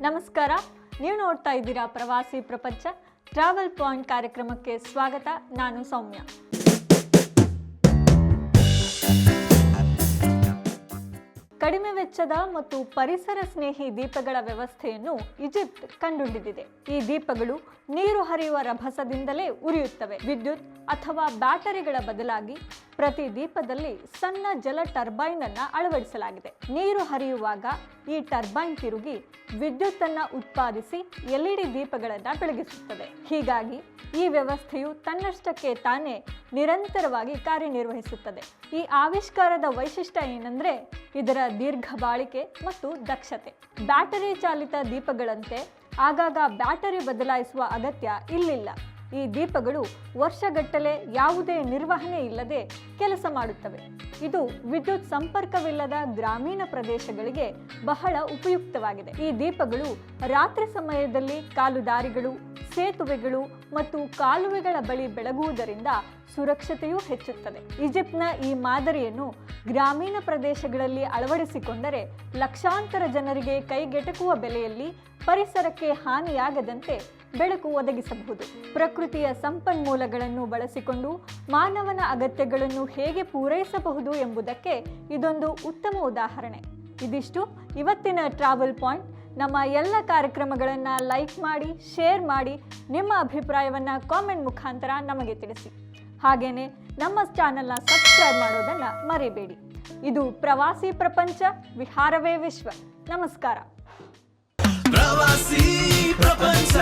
ನಮಸ್ಕಾರ. ನೀವು ನೋಡ್ತಾ ಇದ್ದೀರಾ ಪ್ರವಾಸಿ ಪ್ರಪಂಚ. ಟ್ರಾವೆಲ್ ಪಾಯಿಂಟ್ ಕಾರ್ಯಕ್ರಮಕ್ಕೆ ಸ್ವಾಗತ. ನಾನು ಸೌಮ್ಯ. ಕಡಿಮೆ ವೆಚ್ಚದ ಮತ್ತು ಪರಿಸರ ಸ್ನೇಹಿ ದೀಪಗಳ ವ್ಯವಸ್ಥೆಯನ್ನು ಈಜಿಪ್ಟ್ ಕಂಡುಹಿಡಿದಿದೆ. ಈ ದೀಪಗಳು ನೀರು ಹರಿಯುವ ರಭಸದಿಂದಲೇ ಉರಿಯುತ್ತವೆ. ವಿದ್ಯುತ್ ಅಥವಾ ಬ್ಯಾಟರಿಗಳ ಬದಲಾಗಿ ಪ್ರತಿ ದೀಪದಲ್ಲಿ ಸಣ್ಣ ಜಲ ಟರ್ಬೈನ್ ಅನ್ನ ಅಳವಡಿಸಲಾಗಿದೆ. ನೀರು ಹರಿಯುವಾಗ ಈ ಟರ್ಬೈನ್ ತಿರುಗಿ ವಿದ್ಯುತ್ ಅನ್ನ ಉತ್ಪಾದಿಸಿ ಎಲ್ಇಡಿ ದೀಪಗಳನ್ನು ಬೆಳಗಿಸುತ್ತದೆ. ಹೀಗಾಗಿ ಈ ವ್ಯವಸ್ಥೆಯು ತನ್ನಷ್ಟಕ್ಕೆ ತಾನೇ ನಿರಂತರವಾಗಿ ಕಾರ್ಯನಿರ್ವಹಿಸುತ್ತದೆ. ಈ ಆವಿಷ್ಕಾರದ ವೈಶಿಷ್ಟ್ಯ ಏನಂದ್ರೆ ಇದರ ದೀರ್ಘ ಬಾಳಿಕೆ ಮತ್ತು ದಕ್ಷತೆ. ಬ್ಯಾಟರಿ ಚಾಲಿತ ದೀಪಗಳಂತೆ ಆಗಾಗ ಬ್ಯಾಟರಿ ಬದಲಾಯಿಸುವ ಅಗತ್ಯ ಇಲ್ಲಿಲ್ಲ. ಈ ದೀಪಗಳು ವರ್ಷಗಟ್ಟಲೆ ಯಾವುದೇ ನಿರ್ವಹಣೆ ಇಲ್ಲದೆ ಕೆಲಸ ಮಾಡುತ್ತವೆ. ಇದು ವಿದ್ಯುತ್ ಸಂಪರ್ಕವಿಲ್ಲದ ಗ್ರಾಮೀಣ ಪ್ರದೇಶಗಳಿಗೆ ಬಹಳ ಉಪಯುಕ್ತವಾಗಿದೆ. ಈ ದೀಪಗಳು ರಾತ್ರಿ ಸಮಯದಲ್ಲಿ ಕಾಲುದಾರಿಗಳು, ಸೇತುವೆಗಳು ಮತ್ತು ಕಾಲುವೆಗಳ ಬಳಿ ಬೆಳಗುವುದರಿಂದ ಸುರಕ್ಷತೆಯೂ ಹೆಚ್ಚುತ್ತದೆ. ಈಜಿಪ್ಟ್ನ ಈ ಮಾದರಿಯನ್ನು ಗ್ರಾಮೀಣ ಪ್ರದೇಶಗಳಲ್ಲಿ ಅಳವಡಿಸಿಕೊಂಡರೆ ಲಕ್ಷಾಂತರ ಜನರಿಗೆ ಕೈಗೆಟಕುವ ಬೆಲೆಯಲ್ಲಿ ಪರಿಸರಕ್ಕೆ ಹಾನಿಯಾಗದಂತೆ ಬೆಳಕು ಒದಗಿಸಬಹುದು. ಪ್ರಕೃತಿಯ ಸಂಪನ್ಮೂಲಗಳನ್ನು ಬಳಸಿಕೊಂಡು ಮಾನವನ ಅಗತ್ಯಗಳನ್ನು ಹೇಗೆ ಪೂರೈಸಬಹುದು ಎಂಬುದಕ್ಕೆ ಇದೊಂದು ಉತ್ತಮ ಉದಾಹರಣೆ. ಇದಿಷ್ಟು ಇವತ್ತಿನ ಟ್ರಾವೆಲ್ ಪಾಯಿಂಟ್ ನಮ್ಮ ಎಲ್ಲ ಕಾರ್ಯಕ್ರಮಗಳನ್ನು ಲೈಕ್ ಮಾಡಿ ಶೇರ್ ಮಾಡಿ, ನಿಮ್ಮ ಅಭಿಪ್ರಾಯವನ್ನು ಕಾಮೆಂಟ್ ಮುಖಾಂತರ ನಮಗೆ ತಿಳಿಸಿ. ಹಾಗೆಯೇ ನಮ್ಮ ಚಾನೆಲ್ನ ಸಬ್ಸ್ಕ್ರೈಬ್ ಮಾಡೋದನ್ನು ಮರಿಬೇಡಿ. ಇದು ಪ್ರವಾಸಿ ಪ್ರಪಂಚ, ವಿಹಾರವೇ ವಿಶ್ವ. ನಮಸ್ಕಾರ. ಪ್ರವಾಸಿ ಪ್ರಪಂಚ.